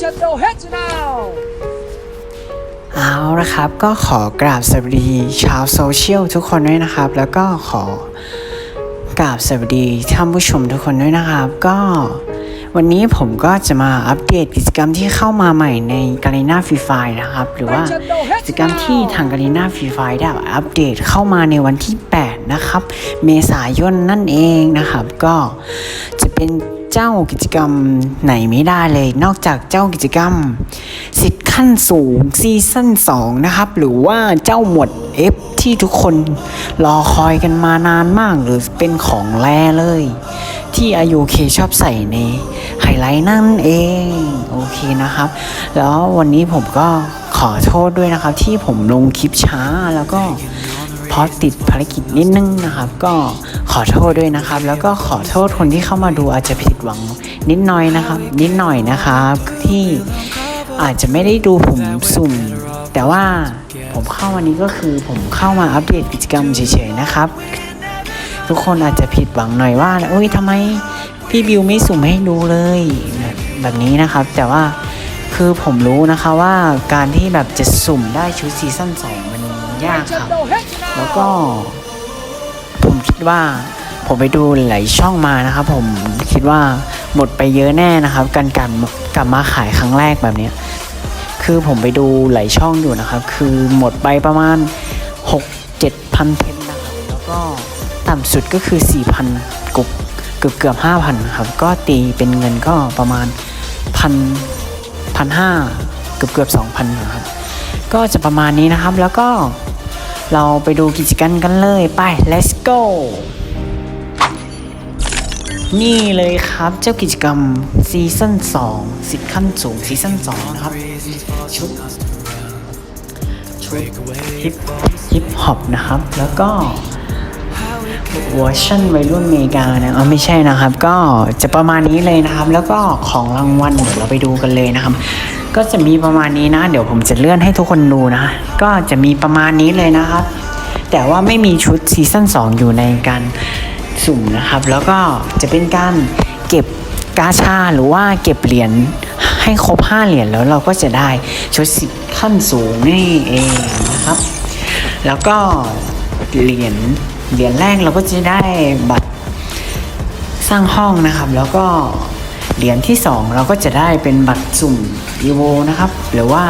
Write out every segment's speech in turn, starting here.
Nintendo heads now. เอาละครับ ก็ขอกราบสวัสดีชาวโซเชียลทุกคนด้วยนะครับ แล้วก็ขอกราบสวัสดีท่านผู้ชมทุกคนด้วยนะครับ ก็วันนี้ผมก็จะมาอัปเดตกิจกรรมที่เข้ามาใหม่ในกา r ีนาฟรีไฟนะครับ หรือว่ากิจกรรมที่ทางกา r ีนาฟรีไฟได้อัปเดตเข้ามาในวันที่ 8 นะครับ เมษายนนั่นเองนะครับ ก็จะเป็น เจ้ากิจกรรมไหนไม่ได้เลย นอกจากเจ้ากิจกรรม สิทธิ์ขั้นสูงซีซั่น2นะครับ หรือว่าเจ้าหมวด F ที่ทุกคนรอคอยกันมานานมากหรือเป็นของแร่เลย ที่อายุเคชอบใส่ในไฮไลท์นั่นเอง โอเคนะครับ แล้ววันนี้ผมก็ขอโทษด้วยนะครับ ที่ผมลงคลิปช้าแล้วก็พราะติดภารกิจนิดนึงนะครับ ก็ ขอโทษด้วยนะครับ แล้วก็ขอโทษคนที่เข้ามาดูอาจจะผิดหวังนิดหน่อยนะครับ นิดหน่อยนะครับที่อาจจะไม่ได้ดูผมสุ่ม แต่ว่าผมเข้าวันนี้ก็คือผมเข้ามาอัปเดตกิจกรรมเฉยๆนะครับ ทุกคนอาจจะผิดหวังหน่อยว่าเอ้ยทำไมพี่บิวไม่สุ่มให้ดูเลยแบบนี้นะครับ แต่ว่าคือผมรู้นะคะว่าการที่แบบจะสุ่มได้ชุดซีซั่น2มันยากครับ แล้วก็ ผมคิดว่าผมไปดูหลายช่องมานะครับ ผมคิดว่าหมดไปเยอะแน่นะครับ การกลับกลับมาขายครั้งแรกแบบนี้คือผมไปดูหลายช่องอยู่นะครับ คือหมดไปประมาณ 6 7พันเพนนะครับแล้วก็ต่ำสุดก็คือ 4,000กบเกือบเกือบ5,000ครับก็ตีเป็นเงินก็ประมาณพันพันห้าเกือบเกือบ2,000นะครับก็จะประมาณนี้นะครับแล้วก็ เราไปดูกิจกรรมกันเลยไป let's go นี่เลยครับเจ้ากิจกรรมซีซั่น2สิทธิ์ขั้นสูงซีซั่น2นะครับ ชุดชุดฮิปฮิปฮอปนะครับ แล้วก็เวอร์ชันวัยรุ่นอเมริกานะเอาไม่ใช่นะครับ ก็จะประมาณนี้เลยนะครับ แล้วก็ของรางวัลเดี๋ยวเราไปดูกันเลยนะครับ ก็จะมีประมาณนี้นะ เดี๋ยวผมจะเลื่อนให้ทุกคนดูนะ ก็จะมีประมาณนี้เลยนะครับ แต่ว่าไม่มีชุดซีซั่น2 อยู่ในการสุ่มนะครับ แล้วก็จะเป็นการเก็บกาชาหรือว่าเก็บเหรียญให้ครบ 5 เหรียญแล้วเราก็จะได้ชุดสิขั้นสูงนี่เองนะครับ แล้วก็เหรียญเหรียญแรกเราก็จะได้บัตรสร้างห้องนะครับ แล้วก็เหรียญที่ 2 เราก็จะได้เป็นบัตรสุ่ม อีโวนะครับ หรือว่า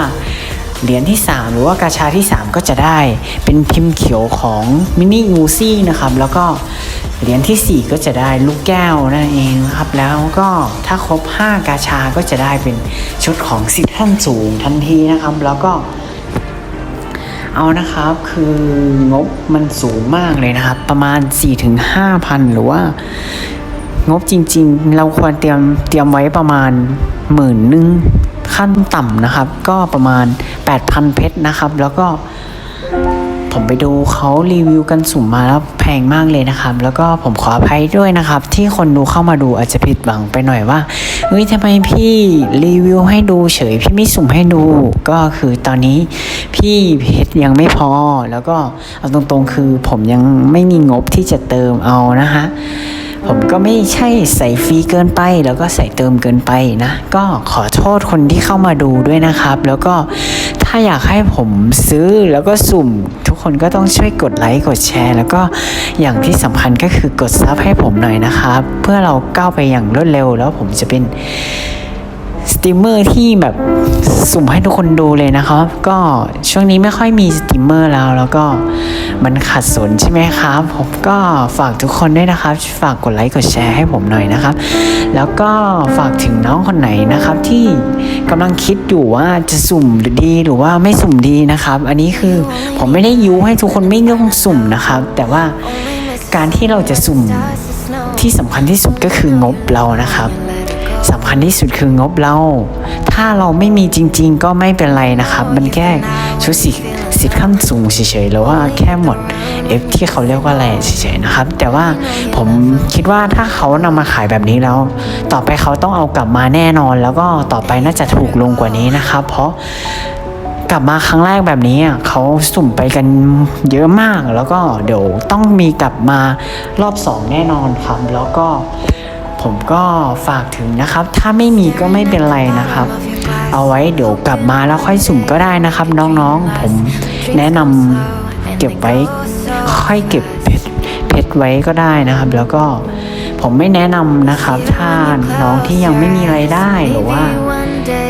เหรียญที่ 3 หรือว่ากาชาที่ 3 ก็จะได้เป็นพิมพ์เขียวของมินิยูซี่นะครับ แล้วก็เหรียญทีสี่ 4 ก็จะได้ลูกแก้วนั่นเองครับ แล้วก็ถ้าครบ 5 กาชาก็จะได้เป็นชุดของสิทธิ์ขั้นสูงทันทีนะครับ แล้วก็ เอานะครับคืองบมันสูงมากเลยนะครับ ประมาณ 4-5,000 หรือว่า งบจริง ๆ เราควรเตรียมเตรียมไว้ประมาณหมื่นหนึ่งขั้นต่ำนะครับ ก็ประมาณ 8,000 เพชรนะครับ แล้วก็ผมไปดูเขารีวิวกันสุ่มมาแล้วแพงมากเลยนะครับ แล้วก็ผมขออภัยด้วยนะครับ ที่คนดูเข้ามาดูอาจจะผิดหวังไปหน่อยว่าเฮ้ยทำไมพี่รีวิวให้ดูเฉย พี่ไม่สุ่มให้ดูก็คือตอนนี้พี่เพชรยังไม่พอ แล้วก็เอาตรงๆคือผมยังไม่มีงบที่จะเติมเอานะฮะ ผมก็ไม่ใช่ใส่ฟรีเกินไป แล้วก็ใส่เติมเกินไปนะ ก็ขอโทษคนที่เข้ามาดูด้วยนะครับ แล้วก็ถ้าอยากให้ผมซื้อแล้วก็สุ่ม ทุกคนก็ต้องช่วยกดไลค์กดแชร์ แล้วก็อย่างที่สำคัญก็คือกดซับให้ผมหน่อยนะครับ เพื่อเราก้าวไปอย่างรวดเร็วแล้วผมจะเป็น สตรีมเมอร์ที่แบบสุ่มให้ทุกคนดูเลยนะครับ ก็ช่วงนี้ไม่ค่อยมีสตรีมเมอร์แล้วแล้วก็มันขัดสนใช่ไหมครับ ผมก็ฝากทุกคนด้วยนะครับ ฝากกดไลค์กดแชร์ให้ผมหน่อยนะครับ แล้วก็ฝากถึงน้องคนไหนนะครับ ที่กำลังคิดอยู่ว่าจะสุ่มหรือดีหรือว่าไม่สุ่มดีนะครับ อันนี้คือผมไม่ได้ยุให้ทุกคนไม่ต้องสุ่มนะครับ แต่ว่าการที่เราจะสุ่มที่สำคัญที่สุดก็คืองบเรานะครับ สำคัญที่สุดคืองบเรา ถ้าเราไม่มีจริง ๆ ก็ไม่เป็นไรนะครับ มันแค่ชุดสิสิทธิ์ขั้นสูงเฉยๆหรือว่าแค่หมด F ที่เขาเรียกว่าอะไรเฉยๆนะครับ แต่ว่าผมคิดว่าถ้าเขานำมาขายแบบนี้แล้ว ต่อไปเขาต้องเอากลับมาแน่นอน แล้วก็ต่อไปน่าจะถูกลงกว่านี้นะครับ เพราะกลับมาครั้งแรกแบบนี้เขาสุ่มไปกันเยอะมาก แล้วก็เดี๋ยวต้องมีกลับมารอบสองแน่นอนครับแล้วก็ ผมก็ฝากถึงนะครับ ถ้าไม่มีก็ไม่เป็นไรนะครับ เอาไว้เดี๋ยวกลับมาแล้วค่อยสุ่มก็ได้นะครับ น้องๆ ผมแนะนำเก็บไว้ค่อยเก็บเพชรเพชรไว้ก็ได้นะครับ แล้วก็ผมไม่แนะนำนะครับถ้าน้องที่ยังไม่มีไรายได้หรือว่า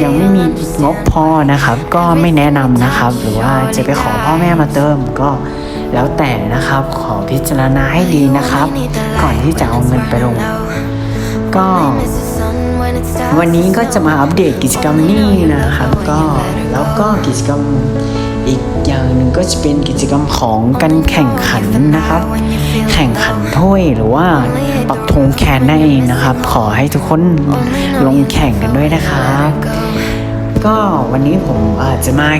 ยังไม่มีงบพอนะครับ ก็ไม่แนะนำนะครับ หรือว่าจะไปขอพ่อแม่มาเติมก็แล้วแต่นะครับ ขอพิจารณาให้ดีนะครับ ก่อนที่จะเอาเงินไปลง ก็วันนี้ก็จะมาอัปเดตกิจกรรมนี้นะครับก็แล้วก็กิจกรรมอีกอย่างหนึ่งก็จะเป็นกิจกรรมของการแข่งขันนะครับ แข่งขันถ้วยหรือว่าปักธงแคนนั่นเองนะครับ ขอให้ทุกคนลงแข่งกันด้วยนะครับก็วันนี้ผมอาจจะมา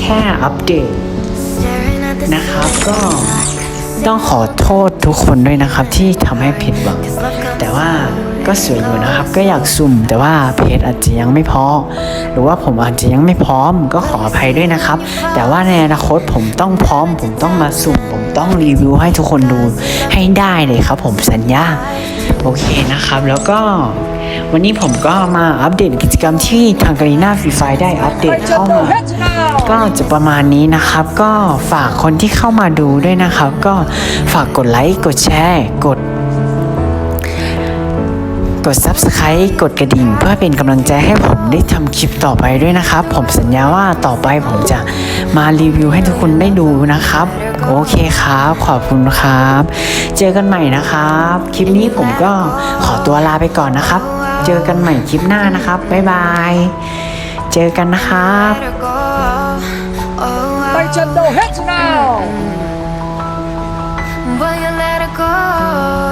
แค่อัปเดตนะครับ ก็ต้องขอโทุกคนด้วยนะครับที่ทำให้ผิดหวังแต่ว่าก็สวยอยู่นะครับ ก็อยากสุ่ม แต่ว่าเพจอาจจะยังไม่พอ หรือว่าผมอาจจะยังไม่พร้อม ก็ขออภัยด้วยนะครับ แต่ว่าในอนาคตผมต้องพร้อม ผมต้องมาสุ่ม ผมต้องรีวิวให้ทุกคนดูให้ได้เลยครับ ผมสัญญา โอเคนะครับ แล้วก็วันนี้ผมก็มาอัปเดตกิจกรรมที่ทางการีนาฟรีไฟได้อัปเดตเข้ามา ก็จะประมาณนี้นะครับ ก็ฝากคนที่เข้ามาดูด้วยนะครับ ก็ฝากกดไลค์ กดแชร์ กด ด Subscribe กดกระดิ่ง เพื่อเป็นกำลังใจให้ผมได้ทำคลิปต่อไปด้วยนะครับ ผมสัญญาว่าต่อไปผมจะมารีวิวให้ทุกคนได้ดูนะครับ โอเคครับ ขอบคุณครับ เจอกันใหม่นะครับ คลิปนี้ผมก็ขอตัวลาไปก่อนนะครับ เจอกันใหม่คลิปหน้านะครับ บ๊ายบาย เจอกันนะครับ Fight your heads now. Will you let her go?